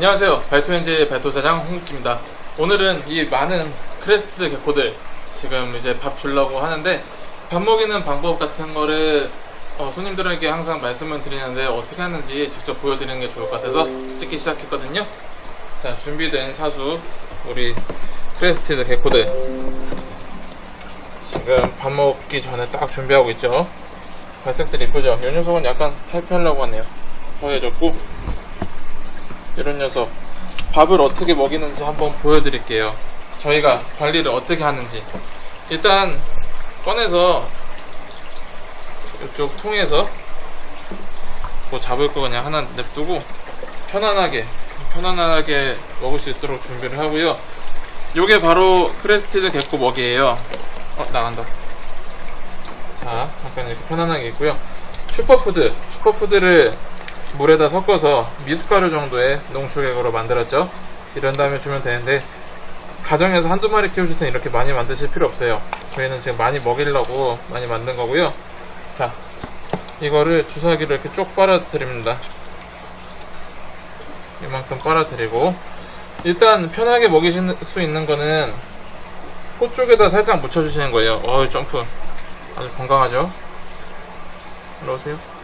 안녕하세요. 발토엔제의 발토사장 홍국기입니다. 오늘은 이 많은 크레스트 개코들 지금 이제 밥 주려고 하는데 밥 먹이는 방법 같은 거를 어, 손님들에게 항상 말씀을 드리는데 어떻게 하는지 직접 보여드리는 게 좋을 것 같아서 찍기 시작했거든요. 자, 준비된 사수 우리 크레스티드 개코들 지금 밥 먹기 전에 딱 준비하고 있죠. 발색들 이쁘죠? 이 녀석은 약간 탈피하려고 하네요. 더해졌고 이런 녀석 밥을 어떻게 먹이는지 한번 보여드릴게요. 저희가 관리를 어떻게 하는지 일단 꺼내서 이쪽 통에서 뭐 잡을 거 그냥 하나 냅두고 편안하게 편안하게 먹을 수 있도록 준비를 하고요. 요게 바로 크레스티드 개코 먹이에요. 어 나간다. 자 잠깐 이렇게 편안하게 있고요. 슈퍼푸드 슈퍼푸드를 물에다 섞어서 미숫가루 정도의 농축액으로 만들었죠. 이런 다음에 주면 되는데 가정에서 한두 마리 키우실 땐 이렇게 많이 만드실 필요 없어요. 저희는 지금 많이 먹이려고 많이 만든 거고요. 자, 이거를 주사기로 이렇게 쭉 빨아드립니다. 이만큼 빨아드리고 일단 편하게 먹이실 수 있는 거는 코 쪽에다 살짝 묻혀주시는 거예요. 어 점프 아주 건강하죠? 일로 오세요.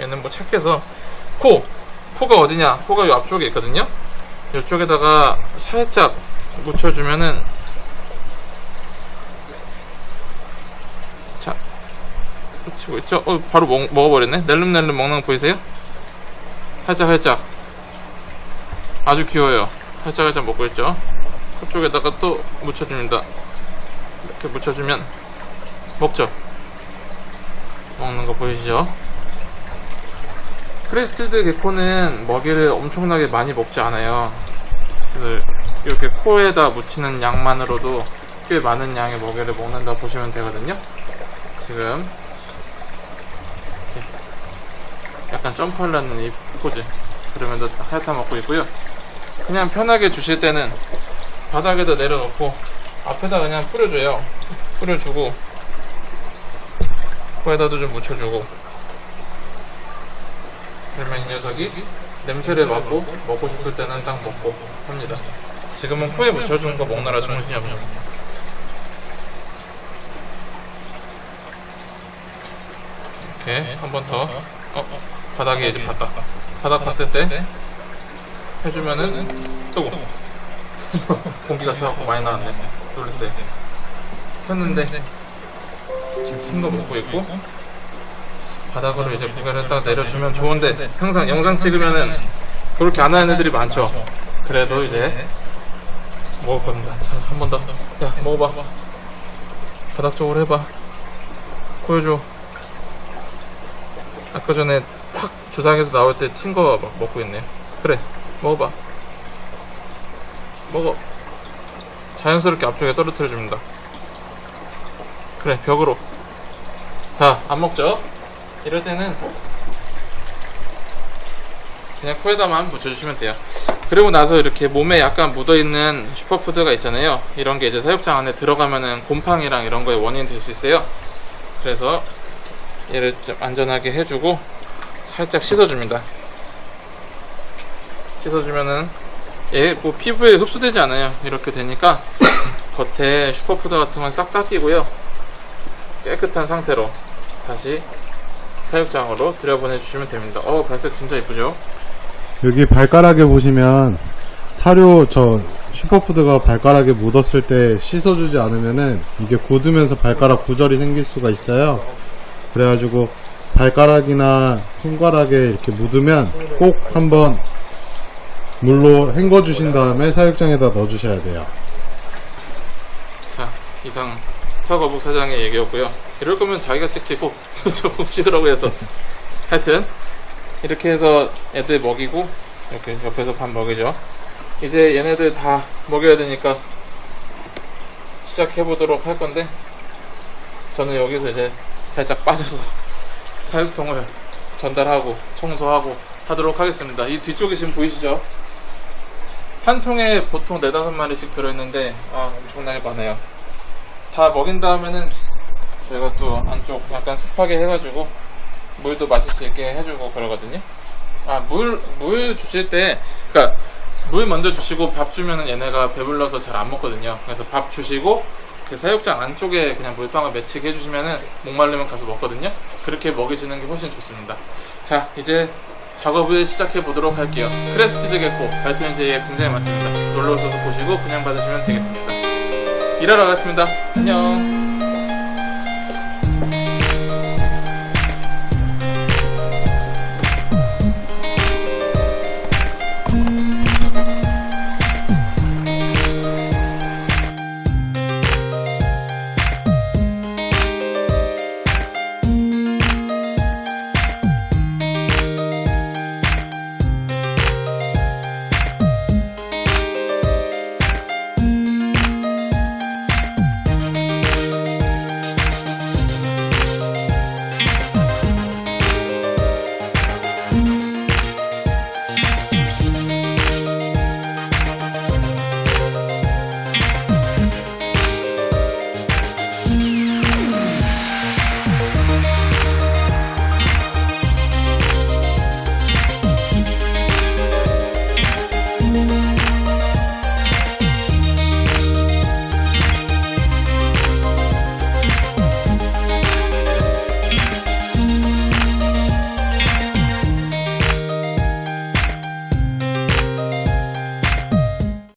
얘는 뭐 착해서 코 코가 어디냐? 코가 이 앞쪽에 있거든요. 이쪽에다가 살짝 묻혀주면은 자 묻히고 있죠? 어 바로 먹, 먹어버렸네. 낼름낼름 먹는 거 보이세요? 살짝 살짝. 아주 귀여워요. 살짝 살짝 먹고 있죠? 코 쪽에다가 또 묻혀줍니다. 이렇게 묻혀주면 먹죠? 먹는 거 보이시죠 크레스티드 개코는 먹이를 엄청나게 많이 먹지 않아요. 이렇게 코에다 묻히는 양만으로도 꽤 많은 양의 먹이를 먹는다 보시면 되거든요. 지금 약간 점프하려는 이 포즈 그러면서 하얗다 먹고 있고요. 그냥 편하게 주실 때는 바닥에다 내려놓고 앞에다 그냥 뿌려줘요. 뿌려주고 코에다도 좀 묻혀주고 그러면 이 녀석이 냄새를 맡고 먹고 싶을 때는 딱 먹고 합니다. 지금은 코에 묻혀준 거 먹느라 정신이 없죠. 이렇게 한 번 더. 어, 바닥에 이제 바닥. 바닥 봤을 때 해주면은 뜨고. 공기가 차갑고 많이 나왔네. 놀랐어요. 켰는데 지금 큰거 먹고 있고 바닥으로 이제 무게를 딱 내려주면 좋은데 항상 영상 찍으면은 그렇게 안 하는 애들이 많죠. 그래도 이제 먹을 겁니다. 자, 한 번 더. 야, 먹어봐. 바닥 쪽으로 해봐. 보여줘. 아까 전에 확 주상에서 나올 때 튄거막 먹고 있네. 그래, 먹어봐. 먹어. 자연스럽게 앞쪽에 떨어뜨려 줍니다. 그래, 벽으로. 자, 안 먹죠? 이럴 때는 그냥 코에다만 묻혀주시면 돼요. 그리고 나서 이렇게 몸에 약간 묻어있는 슈퍼푸드가 있잖아요. 이런 게 이제 사육장 안에 들어가면은 곰팡이랑 이런 거에 원인이 될 수 있어요. 그래서 얘를 좀 안전하게 해주고 살짝 씻어줍니다. 씻어주면은 얘 뭐 피부에 흡수되지 않아요. 이렇게 되니까 겉에 슈퍼푸드 같은 건 싹 닦이고요. 깨끗한 상태로 다시 사육장으로 들여보내주시면 됩니다. 어 발색 진짜 이쁘죠? 여기 발가락에 보시면 사료 저 슈퍼푸드가 발가락에 묻었을 때 씻어주지 않으면은 이게 굳으면서 발가락 구절이 생길 수가 있어요. 그래가지고 발가락이나 손가락에 이렇게 묻으면 꼭 한번 물로 헹궈 주신 다음에 사육장에다 넣어 주셔야 돼요. 자 이상 스타 거북 사장의 얘기였고요. 이럴 거면 자기가 찍지 꼭 저꼭 찍으라고 해서 하여튼 이렇게 해서 애들 먹이고 이렇게 옆에서 밥 먹이죠. 이제 얘네들 다 먹여야 되니까 시작해 보도록 할 건데 저는 여기서 이제 살짝 빠져서 사육통을 전달하고 청소하고 하도록 하겠습니다. 이 뒤쪽에 지금 보이시죠? 한 통에 보통 4, 5마리씩 들어있는데 아 엄청나게 많아요. 다 먹인 다음에는 저희가 또 안쪽 약간 습하게 해가지고 물도 마실 수 있게 해주고 그러거든요. 아, 물, 물 주실 때, 그니까, 물 먼저 주시고 밥 주면은 얘네가 배불러서 잘 안 먹거든요. 그래서 밥 주시고, 그 사육장 안쪽에 그냥 물방울 맺히게 해주시면은 목마르면 가서 먹거든요. 그렇게 먹이시는 게 훨씬 좋습니다. 자, 이제 작업을 시작해 보도록 할게요. 크레스티드 개코, 발토인제에 굉장히 많습니다. 놀러 오셔서 보시고 분양 받으시면 되겠습니다. 일하러 가겠습니다. 안녕.